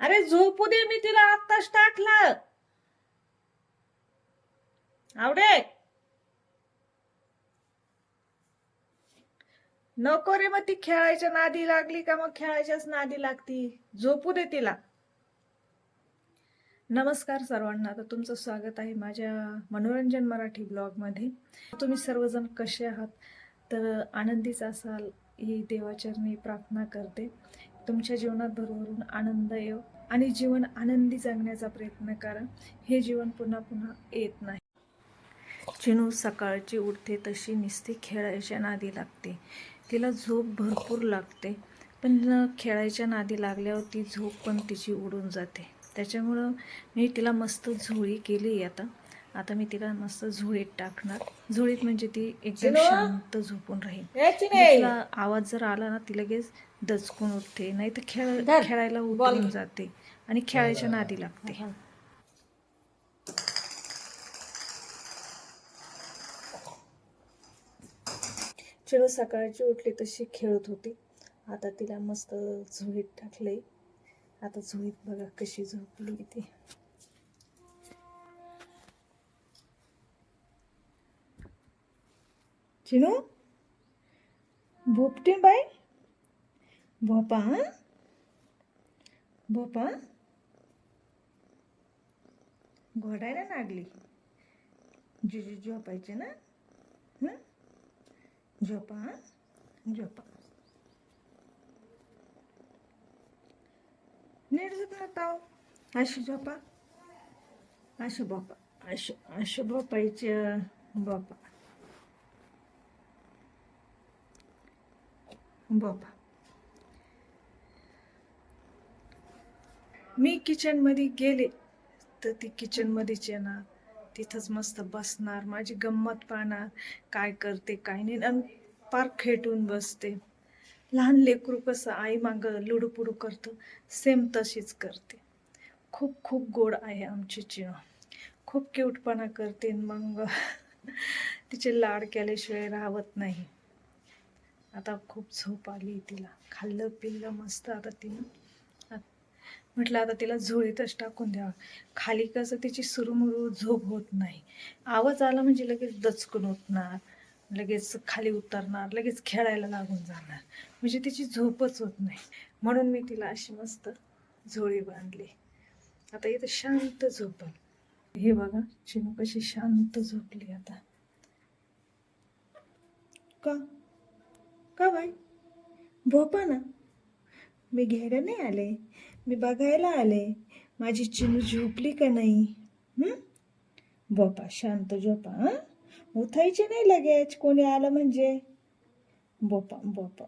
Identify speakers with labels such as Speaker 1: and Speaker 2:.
Speaker 1: अरे झोपू दे मी तिला आत्ताच टाकलं. आवडे. नको रे मग ती खेळायच्या नादी लागली का मग खेळायच्याच नादी लागती? झोपू दे तिला. नमस्कार सर्वांना. तर तुमचं स्वागत आहे माझ्या मनोरंजन मराठी ब्लॉगमध्ये. तुम्ही सर्वजण कसे आहात? तर आनंदीच असाल. ही देवाचरणी प्रार्थना करते. तुमच्या जीवनात भरभरून आनंद येव आणि जीवन आनंदी जगण्याचा प्रयत्न करा. हे जीवन पुन्हा पुन्हा येत नाही. चिनू सकाळची उठते तशी निस्ती खेळायच्या नादी लागते. तिला झोप भरपूर लागते पण खेळायच्या नादी लागल्यावर ती झोप पण तिची उडून जाते. त्याच्यामुळं मी तिला मस्त झोळी केली आता. आता मी तिला मस्त झोळीत टाकणार. झोळीत म्हणजे ती एकदम चिनू? शांत झोपून राहील. तिला आवाज जर आला ना ती लगेच दचकून उठते. नाही तर खेळ. खेळायला उठून. जाते आणि खेळायच्या नादी लागते. चिरू सकाळची उठली तशी खेळत होती. आता तिला मस्त झोळीत टाकले आता झोळीत बघा कशी झोपली ती. चिनू। भोपटे बाय भोपा हं? भोपा। घोडायला लागली. जुजू झोपायचे ना? हं? झोपा हं? झोपा. नीट झोपणार ताव. अशी झोपा. अशी बापा अशी अशी झोपायचं बापा बाबा मी किचनमध्ये गेले तर ती किचनमध्येच येणार तिथंच मस्त बसणार माझी गंमत पाहणार काय करते काय नाही आणि पार खेटून बसते लहान लेकरू कसं आई मागं लुडूपुडू करतं सेम तशीच करते खूप खूप गोड आहे आमची चिण खूप क्यूटपणा करते आणि मग तिचे लाड केल्याशिवाय राहत नाही आता खूप झोप आली तिला. खाल्लं पिल्लं मस्त आता तिनं. म्हटलं आता तिला झोळीतच टाकून द्यावं. खाली कसं तिची सुरुमुरू झोप होत नाही. आवाज आला म्हणजे लगेच दचकून उठणार लगेच खाली उतरणार लगेच खेळायला लागून जाणार. म्हणजे तिची झोपच होत नाही. म्हणून मी तिला अशी मस्त झोळी बांधली. आता इथं शांत झोपल हे बघा चिनू कशी शांत झोपली आता. का? का बाई? भोपा ना. मी घ्यायला नाही आले. मी बघायला आले. माझी चिनू झोपली का नाही? भोपा बोपा शांत झोपा हं? उठायचे नाही लगेच. कोणी आलं म्हणजे? बोपा बोपा